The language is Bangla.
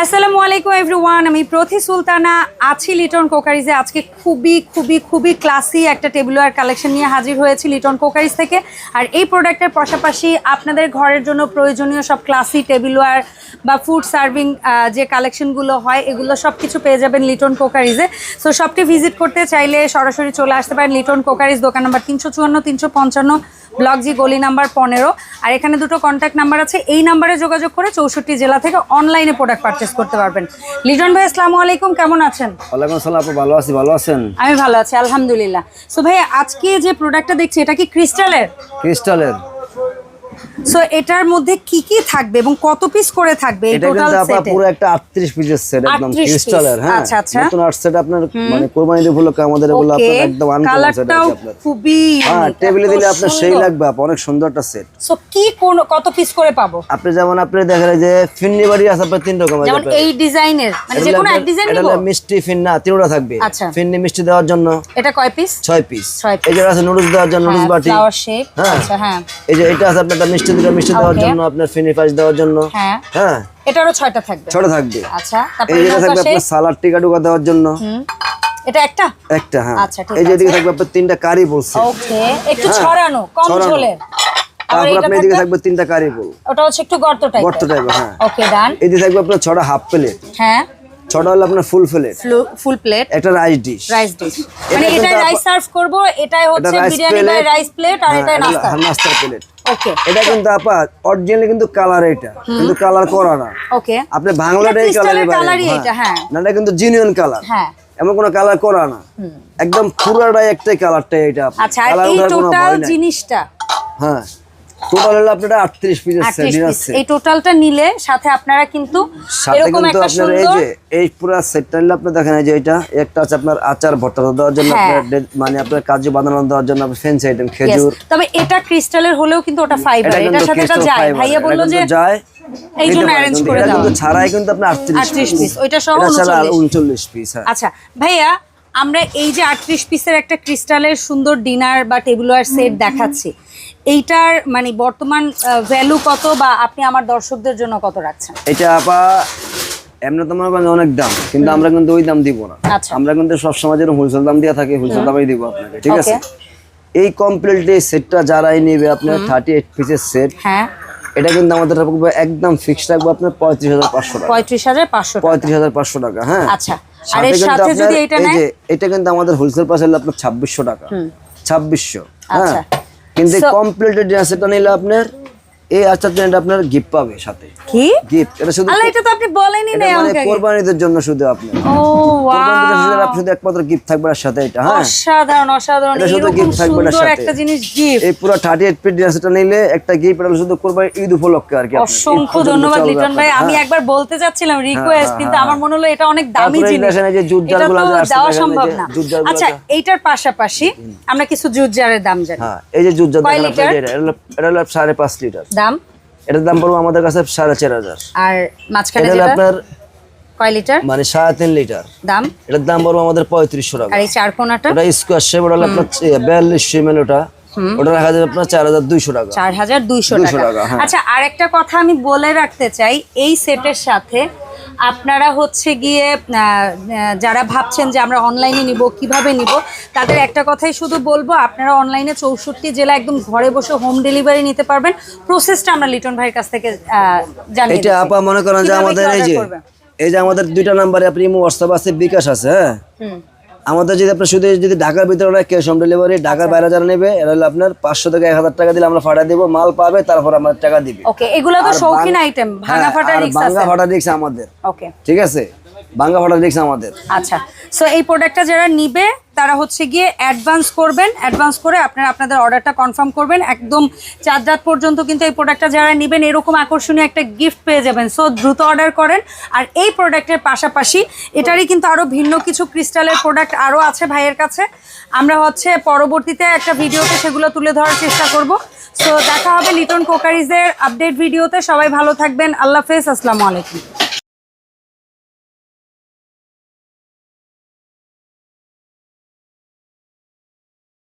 আসসালামু আলাইকুম এভরিওয়ান আমি প্রতি সুলতানা আছি লিটন কোকারিজে আজকে খুবই খুবই খুবই ক্লাসি একটা টেবিলওয়ার কালেকশন নিয়ে হাজির হয়েছি লিটন কোকারিজ থেকে। আর এই প্রোডাক্টের পাশাপাশি আপনাদের ঘরের জন্য প্রয়োজনীয় সব ক্লাসি টেবিলওয়ার বা ফুড সার্ভিং যে কালেকশনগুলো হয়, এগুলো সব কিছু পেয়ে যাবেন লিটন কোকারিজে সো সবটি ভিজিট করতে চাইলে সরাসরি চলে আসতে পারেন লিটন কোকারিজ দোকান নাম্বার তিনশো চুয়ান্ন, তিনশো পঞ্চান্ন। ব্লক জি গলি নাম্বার পনেরো। আর এখানে দুটো কন্ট্যাক্ট নাম্বার আছে। এই নাম্বারে যোগাযোগ করে চৌষট্টি জেলা থেকে অনলাইনে প্রোডাক্ট পারচেস করতে পারবেন। লিটন ভাই আসসালামু আলাইকুম। কেমন আছেন? ওয়ালাইকুম আসসালাম আপু ভালো আছি ভালো আছেন? আমি ভালো আছি আলহামদুলিল্লাহ। সো ভাই আজকে যে প্রোডাক্টটা দেখছি এটা কি ক্রিস্টালের ক্রিস্টালের সো এটার মধ্যে কি কি থাকবে এবং কত পিস করে থাকবে এই টোটাল সেটে পুরো একটা 38 পিসের সেট একদম ক্রিস্টালের হ্যাঁ। আচ্ছা, আচ্ছা। নতুন আর্ট সেট আপনার মানে কোরবানি দিয়ে উপলক্ষে আমাদের এগুলো আপনার একদম আনকমন সেট আছে আপনার। খুবই হ্যাঁ টেবিলে দিলে আপনার সেই লাগবে আপা অনেক সুন্দর একটা সেট সো কি কোন কত পিস করে পাবো? আপনি যেমন আপনি দেখেন যে ফিন্নি বাড়ি আছে আপনার তিন রকম আছে যেমন এই ডিজাইনের মানে যে এটা কোনো এক ডিজাইন নিব হলো মিষ্টি ফিন্না তিনটা থাকবে। আচ্ছা। ফিন্নি মিষ্টি দেওয়ার জন্য এটা কয় পিস ছয় পিস ছয় piece। এই যে আছে নুডলস দেওয়ার জন্য নুডলস বাটি। হ্যাঁ। আচ্ছা হ্যাঁ। এই যে এটা আছে আপনার মিষ্টি দিলে মিষ্টি দেওয়ার জন্য আপনার ফিনি দেওয়ার জন্য। হ্যাঁ। হ্যাঁ। এটারও ছয়টা থাকবে। ছোট থাকবে। আচ্ছা তারপরে থাকবে আপনার সালাড টিকা টুকা দেওয়ার জন্য। এটা একটা? একটা হ্যাঁ। আচ্ছা, ঠিক এই যে এদিকে থাকবে আপনার তিনটা কারি বলছে ওকে একটু হ্যাঁ, ছড়ানো কম ছড়ানো। ঝোলের তারপর আপনার এদিকে থাকবে তিনটা কারি বল। ওটা হচ্ছে একটু গর্ত টাইপ গর্ত টাইপের হ্যাঁ। ওকে ডান এদিকে থাকবে আপনার হাফ প্লেট হ্যাঁ। ছটা হলো আপনার ফুল প্লেট ফুল প্লেট একটা রাইস ডিশ রাইস ডিশ মানে রাইস সার্ভ করব এটাই হচ্ছে বিরিয়ানি বাই রাইস প্লেট আর নাস্তা। প্লেট ওকে এটা কিন্তু আপা অরিজিনালি কিন্তু কালার এটা কিন্তু কালার করা না। ওকে আপনি বাংলাটাই colour-ই এটা, হ্যাঁ। না এটা কিন্তু জিনিয়ন কালার হ্যাঁ। এমন কোনো কালার করা না। একদম পুরাটাই একটাই কালারটাই এটা। আচ্ছা এই কোনো টোটাল জিনিসটা? হ্যাঁ। টোটাল হলো আপনার আটত্রিশ পিসের সেট 38 পিস সেট এই টোটালটা নিলে সাথে আপনারা কিন্তু এরকম একটা আপনার এই যে এই পুরো সেটটা নিলে আপনি দেখেন এই যে এটা একটা আছে আপনার আচার ভর্তা দেওয়ার জন্য হ্যাঁ। আপনার মানে আপনার কাজু বানানো দেওয়ার জন্য ফেন্সি আইটেম খেজুর। তবে এটা ক্রিস্টালের হলেও কিন্তু ওটা ফাইবার এটার সাথে এটা যায়। ভাইয়া বলল যে যায়। এই জন্য অ্যারেঞ্জ করে দেওয়া কিন্তু ছাড়াই কিন্তু আপনার 38 38 পিস ওইটা সহ 39 উনচল্লিশ। পিস হ্যাঁ। আচ্ছা ভাইয়া আমরা এই যে আটত্রিশ পিসের একটা ক্রিস্টালের সুন্দর ডিনার বা টেবিলওয়ার সেট দেখাচ্ছি এইটার মানে বর্তমান ভ্যালু কত বা আপনি আমার দর্শকদের জন্য কত রাখছেন? এটা আপা এমনি তো মনে অনেক দাম কিন্তু আমরা কিন্তু ওই দাম দিব না। আচ্ছা। আমরা কিন্তু সবসময় যেরকম হোলসেল দাম দিয়ে থাকি হোলসেল দামেই দিব আপনাকে ঠিক আছে? এই কমপ্লিট এই সেটটা যারাই নেবে আপনার থার্টি এইট পিসের সেট হ্যাঁ। এটা কিন্তু আমাদের একদম ফিক্সড রাখব আপনার পঁয়ত্রিশ হাজার পাঁচশো টাকা। পঁয়ত্রিশ হাজার পাঁচশো পঁয়ত্রিশ হাজার পাঁচশো টাকা হ্যাঁ। আচ্ছা। আর এর সাথে যদি এটা এই নেয়? যে এটা কিন্তু আমাদের হোলসেল পাশে হলো আপনার ছাব্বিশশো টাকা। ছাব্বিশশো হ্যাঁ। আচ্ছা। কিন্তু কমপ্লিটেড সেটটা নিলে আপনার এই আচার জন্য আপনার গিফট পাবে সাথে। কি? গিফট এটা শুধু আল্লাহ এটা তো আপনি বলেনই না মানে আমাকে। কোরবানিদের জন্য শুধু আপনি। ও জন্য wow! শুধু একমাত্র গিফট থাকবে এর সাথে এটা হ্যাঁ? অসাধারণ অসাধারণ। এটা শুধু gift থাকবে সাথে। একটা জিনিস গিফট এই পুরো থার্টি এইট পিট ডিনার নিলে একটা গিফট এটা শুধু কোরবানি ঈদ উপলক্ষে আর কি অসংখ্য ধন্যবাদ লিটন ভাই। আমি হ্যাঁ। একবার বলতে চাচ্ছিলাম রিকোয়েস্ট হ্যাঁ, কিন্তু হ্যাঁ, আমার মনে হলো এটা অনেক দামি জিনিস। যে জুট জারগুলো দেওয়া সম্ভব না। আচ্ছা এইটার পাশাপাশি আমরা কিছু জুট জারের দাম জানি। হ্যাঁ এই যে জুট জার আপনি এটা হলো- এটা হলো সাড়ে পাঁচ লিটার। দাম? এটার দাম পড়বে আমাদের কাছে সাড়ে চার হাজার। আর মাঝখানে যেটা? আপনার কয় লিটার? মানে সাড়ে তিন লিটার। দাম? এটার দাম পড়বে আমাদের পঁয়ত্রিশশো টাকা। আর এই চার কোনাটা? ওটা স্কোয়ার শেপ ওটা হলো আপনার বিয়াল্লিশশো এমএল ওটা। ওটা রাখা যাবে আপনার চার হাজার দুইশো টাকা। চার হাজার দুইশো টাকা। টাকা, হ্যাঁ। আচ্ছা আরেকটা কথা আমি বলে রাখতে চাই এই সেটের সাথে আপনারা হচ্ছে গিয়ে যারা ভাবছেন যে আমরা অনলাইনে নিব কীভাবে নিব তাদের একটা কথাই শুধু বলব আপনারা অনলাইনে চৌষট্টি জেলা একদম ঘরে বসে হোম ডেলিভারি নিতে পারবেন। প্রসেসটা আমরা লিটন ভাইয়ের কাছ থেকে জানি এটা আপা মনে করেন যে আমাদের এই যে এই যে আমাদের দুইটা নাম্বারে আপনি হোয়াটসঅ্যাপ আছে বিকাশ আছে হ্যাঁ? আমাদের যদি আপনার শুধু যদি ঢাকার ভিতরে ওরা ক্যাশ অন ডেলিভারি আচ্ছা। ঢাকার বাইরে যারা নেবে এরা হলো আপনার পাঁচশো থেকে এক হাজার টাকা দিলে আমরা ফাটা দিব মাল পাবে তারপর আমরা টাকা দিবে। ওকে এগুলো তো শৌখিন আইটেম ভাঙা হ্যাঁ, ফাটা রিক্স ভাঙা ফাটা রিক্স আমাদের। ওকে ঠিক আছে? ভাঙা ফাটা রিক্স আমাদের। আচ্ছা সো এই প্রোডাক্টটা যারা নিবে, তারা হচ্ছে গিয়ে অ্যাডভান্স করবেন অ্যাডভান্স করে আপনারা আপনাদের অর্ডারটা কনফার্ম করবেন। একদম চার রাত পর্যন্ত কিন্তু এই প্রোডাক্টটা যারা নেবেন, এরকম আকর্ষণীয় একটা গিফট পেয়ে যাবেন। সো দ্রুত অর্ডার করেন। আর এই প্রোডাক্টের পাশাপাশি এটারই কিন্তু আরও ভিন্ন কিছু ক্রিস্টালের প্রোডাক্ট আরও আছে ভাইয়ের কাছে। আমরা হচ্ছে পরবর্তীতে একটা ভিডিওতে সেগুলো তুলে ধরার চেষ্টা করব। সো দেখা হবে লিটন কোকারিজের আপডেট ভিডিওতে সবাই ভালো থাকবেন। আল্লাহ হাফেজ। আসসালামু আলাইকুম।